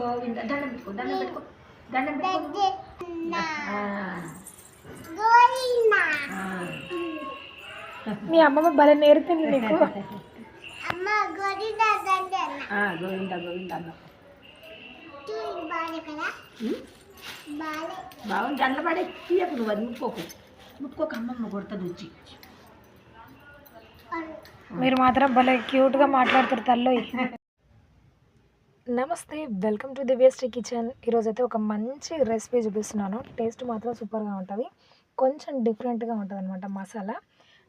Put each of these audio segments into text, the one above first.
గోవింద. దండం పెట్టుకో దండం పెట్టుకో దండం పెట్టుకో. మీ అమ్మమ్మ భలే నేర్పింది నీకు. గోవింద గోవింద అన్న బాగుంది. దండ పడే తీయకు నువ్వు అది ముక్కోకు ముక్కోకు అమ్మమ్మ కొడుతుంది వచ్చి. మీరు మాత్రం భలే క్యూట్గా మాట్లాడుతారు తల్లు నమస్తే welcome to the waste kitchen. ఈరోజు అయితే ఒక మంచి రెసిపీ చూపిస్తున్నాను. టేస్ట్ మాత్రం సూపర్గా ఉంటుంది. కొంచెం డిఫరెంట్గా ఉంటుంది అనమాట మసాలా.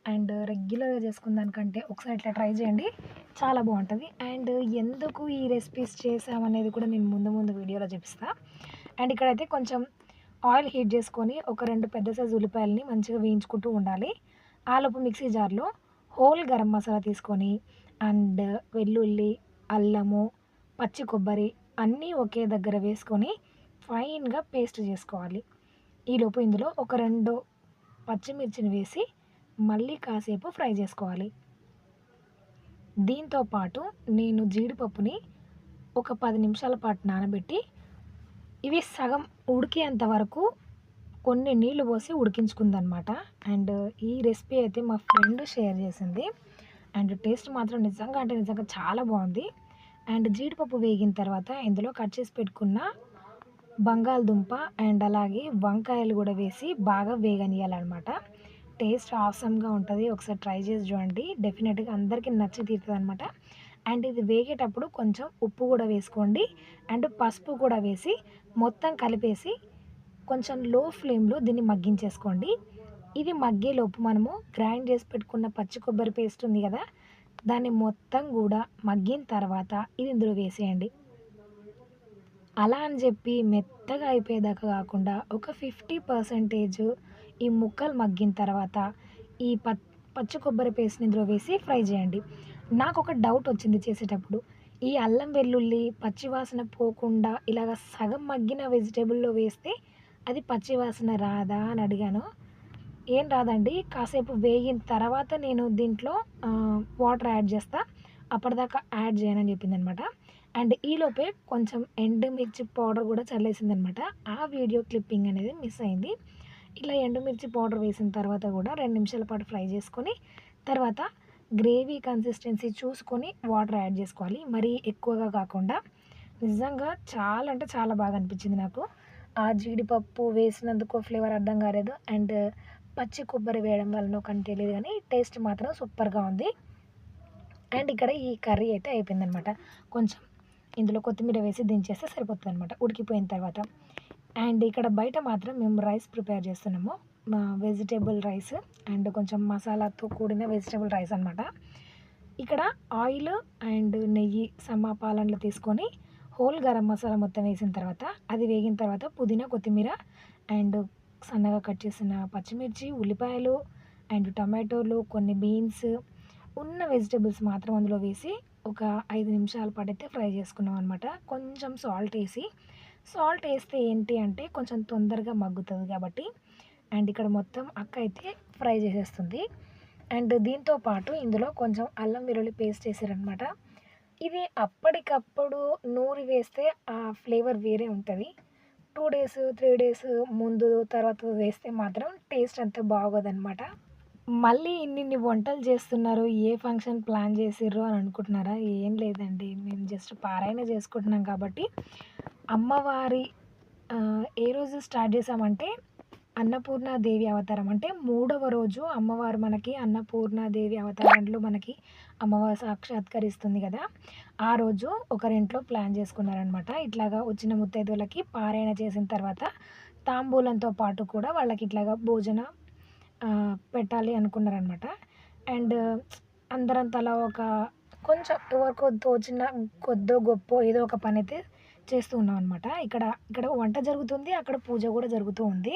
అండ్ రెగ్యులర్గా చేసుకున్న దానికంటే ఒకసారి ఇట్లా ట్రై చేయండి. చాలా బాగుంటుంది. అండ్ ఎందుకు ఈ రెసిపీస్ చేసామనేది కూడా నేను ముందు ముందు వీడియోలో చూపిస్తాను అండ్ ఇక్కడైతే కొంచెం ఆయిల్ హీట్ చేసుకొని ఒక రెండు పెద్ద సైజు ఉల్లిపాయలని మంచిగా వేయించుకుంటూ ఉండాలి. ఆలోపు మిక్సీ జార్లో హోల్ గరం మసాలా తీసుకొని అండ్ వెల్లుల్లి అల్లము పచ్చి కొబ్బరి అన్నీ ఒకే దగ్గర వేసుకొని ఫైన్గా పేస్ట్ చేసుకోవాలి. ఈలోపు ఇందులో ఒక రెండు పచ్చిమిర్చిని వేసి మళ్ళీ కాసేపు ఫ్రై చేసుకోవాలి. దీంతో పాటు నేను జీడిపప్పుని ఒక పది నిమిషాల పాటు నానబెట్టి ఇవి సగం ఉడికేంత వరకు కొన్ని నీళ్ళు పోసి ఉడికించుకుందనమాట. అండ్ ఈ రెసిపీ అయితే మా ఫ్రెండ్ షేర్ చేసింది. అండ్ టేస్ట్ మాత్రం నిజంగా అంటే నిజంగా చాలా బాగుంది. అండ్ జీడిపప్పు వేగిన తర్వాత ఇందులో కట్ చేసి పెట్టుకున్న బంగాళదుంప అండ్ అలాగే వంకాయలు కూడా వేసి బాగా వేగనియాలన్నమాట టేస్ట్ ఆసమ్గా ఉంటుంది. ఒకసారి ట్రై చేసి చూడండి. డెఫినెట్గా అందరికీ నచ్చి తీరుతుంది అనమాట అండ్ ఇది వేగేటప్పుడు కొంచెం ఉప్పు కూడా వేసుకోండి. అండ్ పసుపు కూడా వేసి మొత్తం కలిపేసి కొంచెం లో ఫ్లేమ్లో దీన్ని మగ్గించేసుకోండి. ఇది మగ్గేలోపు మనము గ్రైండ్ చేసి పెట్టుకున్న పచ్చి కొబ్బరి పేస్ట్ ఉంది కదా దాన్ని మొత్తం కూడా మగ్గిన తర్వాత ఇది ఇందులో వేసేయండి. అలా అని చెప్పి మెత్తగా అయిపోయేదాకా కాకుండా ఒక ఫిఫ్టీ పర్సెంటేజ్ ఈ ముక్కలు మగ్గిన తర్వాత ఈ ప పచ్చి కొబ్బరి పేస్ట్ని ఇందులో వేసి ఫ్రై చేయండి. నాకు ఒక డౌట్ వచ్చింది చేసేటప్పుడు. ఈ అల్లం వెల్లుల్లి పచ్చివాసన పోకుండా ఇలాగ సగం మగ్గిన వెజిటేబుల్లో వేస్తే అది పచ్చివాసన రాదా అని అడిగాను. ఏం రాదండి. కాసేపు వేగిన తర్వాత నేను దీంట్లో వాటర్ యాడ్ చేస్తా. అప్పటిదాకా యాడ్ చేయనని చెప్పింది అనమాట అండ్ ఈలోపే కొంచెం ఎండుమిర్చి పౌడర్ కూడా చల్లేసింది అనమాట ఆ వీడియో క్లిప్పింగ్ అనేది మిస్ అయింది. ఇలా ఎండుమిర్చి పౌడర్ వేసిన తర్వాత కూడా రెండు నిమిషాల పాటు ఫ్రై చేసుకొని తర్వాత గ్రేవీ కన్సిస్టెన్సీ చూసుకొని వాటర్ యాడ్ చేసుకోవాలి. మరీ ఎక్కువగా కాకుండా నిజంగా చాలా అంటే చాలా బాగా అనిపించింది నాకు. ఆ జీడిపప్పు వేసినందుకు ఫ్లేవర్ అర్థం కాలేదు. అండ్ పచ్చి కొబ్బరి వేయడం వలన కానీ తెలియదు కానీ టేస్ట్ మాత్రం సూపర్గా ఉంది. అండ్ ఇక్కడ ఈ కర్రీ అయితే అయిపోయిందనమాట కొంచెం ఇందులో కొత్తిమీర వేసి దించేస్తే సరిపోతుంది అనమాట ఉడికిపోయిన తర్వాత. అండ్ ఇక్కడ బయట మాత్రం మేము రైస్ ప్రిపేర్ చేస్తున్నాము. వెజిటేబుల్ రైస్ అండ్ కొంచెం మసాలాతో కూడిన వెజిటేబుల్ రైస్ అనమాట ఇక్కడ ఆయిల్ అండ్ నెయ్యి సమాపాలనలు తీసుకొని హోల్ గరం మసాలా మొత్తం వేసిన తర్వాత అది వేగిన తర్వాత పుదీనా కొత్తిమీర అండ్ సన్నగా కట్ చేసిన పచ్చిమిర్చి ఉల్లిపాయలు అండ్ టమాటోలు కొన్ని బీన్స్ ఉన్న వెజిటేబుల్స్ మాత్రం అందులో వేసి ఒక ఐదు నిమిషాల పాటు అయితే ఫ్రై చేసుకున్నాం అనమాట కొంచెం సాల్ట్ వేసి సాల్ట్ వేస్తే ఏంటి అంటే కొంచెం తొందరగా మగ్గుతుంది కాబట్టి అండ్ ఇక్కడ మొత్తం అక్క అయితే ఫ్రై చేసేస్తుంది. అండ్ దీంతో పాటు ఇందులో కొంచెం అల్లం వెల్లుల్లి పేస్ట్ వేసారనమాట ఇది అప్పటికప్పుడు నూరి వేస్తే ఆ ఫ్లేవర్ వేరే ఉంటుంది. టూ డేస్ త్రీ డేస్ ముందు తర్వాత వేస్తే మాత్రం టేస్ట్ అంత బాగోదనమాట మళ్ళీ ఇన్ని వంటలు చేస్తున్నారు ఏ ఫంక్షన్ ప్లాన్ చేసిర్రు అని అనుకుంటున్నారా? ఏం లేదండి. మేము జస్ట్ పారాయణ చేసుకుంటున్నాం కాబట్టి అమ్మవారి ఏ రోజు స్టార్ట్ చేసామంటే అన్నపూర్ణాదేవి అవతారం. అంటే మూడవ రోజు అమ్మవారు మనకి అన్నపూర్ణాదేవి అవతారంలో మనకి అమ్మవారు సాక్షాత్కరిస్తుంది కదా. ఆ రోజు ఒకరింట్లో ప్లాన్ చేసుకున్నారనమాట ఇట్లాగా వచ్చిన ముత్తైదులకి పారాయణ చేసిన తర్వాత తాంబూలంతో పాటు కూడా వాళ్ళకి ఇట్లాగా భోజన పెట్టాలి అనుకున్నారనమాట అండ్ అందరం తలా ఒక కొంచెం ఎవరికో తోచిన కొద్దో గొప్ప ఏదో ఒక పని అయితే చేస్తూ ఉన్నాం అనమాట ఇక్కడ ఇక్కడ వంట జరుగుతుంది అక్కడ పూజ కూడా జరుగుతూ ఉంది.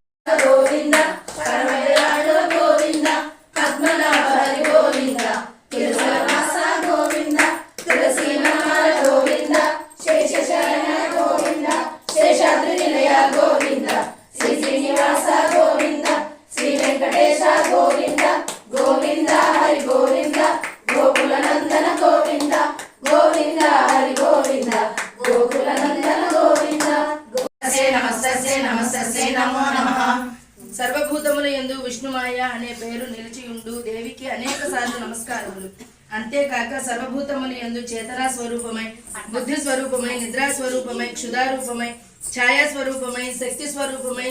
యందు విష్ణుమాయ అనే పేరు నిలిచి ఉండు. దేవికి అనేక సార్లు నమస్కారములు. అంతేకాక సర్వభూతములు యందు చేతనా స్వరూపమై బుద్ధి స్వరూపమై నిద్రా స్వరూపమై క్షుధారూపమై ఛాయా స్వరూపమై శక్తి స్వరూపమై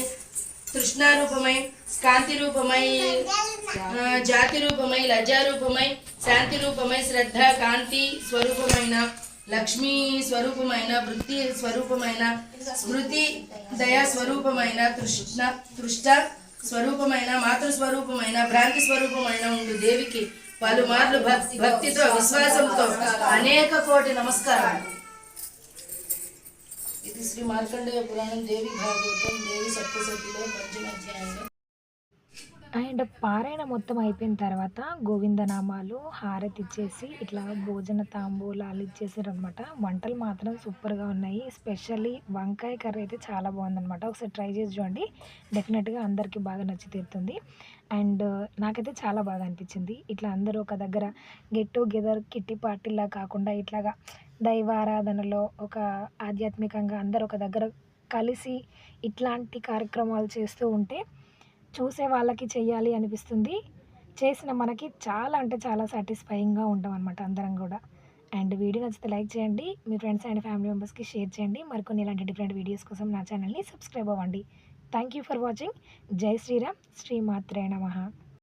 తృష్ణారూపమై కాంతి రూపమై జాతి రూపమై లజ్జారూపమై శాంతి రూపమై శ్రద్ధ కాంతి స్వరూపమైన లక్ష్మీ స్వరూపమైన వృత్తి స్వరూపమైన స్మృతి దయా స్వరూపమైన తృష్ణ తృష్ట స్వరూపమైన మాతృస్వరూపమైన భ్రాంతి స్వరూపమైన ఉండు దేవికి పలుమార్లు భక్తి భక్తితో విశ్వాసంతో అనేక కోటి నమస్కారాలు. ఇది శ్రీ మార్కండేయ పురాణం దేవి భాగవతం దేవి సప్తసతిలో మధ్య అధ్యాయంలో అండ్ పారాయణ మొత్తం అయిపోయిన తర్వాత గోవిందనామాలు హారతి ఇచ్చేసి ఇట్లా భోజన తాంబూలాలు ఇచ్చేసారు అనమాట వంటలు మాత్రం సూపర్గా ఉన్నాయి. స్పెషల్లీ వంకాయ కర్రీ అయితే చాలా బాగుందనమాట ఒకసారి ట్రై చేసి చూడండి. డెఫినెట్గా అందరికీ బాగా నచ్చి తీరుతుంది. అండ్ నాకైతే చాలా బాగా అనిపించింది. ఇట్లా అందరూ ఒక దగ్గర గెట్ టుగెదర్ కిట్టి పార్టీలా కాకుండా ఇట్లాగా దైవారాధనలో ఒక ఆధ్యాత్మికంగా అందరూ ఒక దగ్గర కలిసి ఇట్లాంటి కార్యక్రమాలు చేస్తూ ఉంటే చూసే వాళ్ళకి చెయ్యాలి అనిపిస్తుంది. చేసిన మనకి చాలా అంటే చాలా సాటిస్ఫైయింగ్గా ఉంటాం అనమాట అందరం కూడా. అండ్ వీడియో నచ్చితే లైక్ చేయండి. మీ ఫ్రెండ్స్ అండ్ ఫ్యామిలీ మెంబర్స్కి షేర్ చేయండి. మరికొన్ని ఇలాంటి డిఫరెంట్ వీడియోస్ కోసం నా ఛానల్ని సబ్స్క్రైబ్ అవ్వండి. Thank you for watching. జై శ్రీరామ్. శ్రీమాత్రే నమ.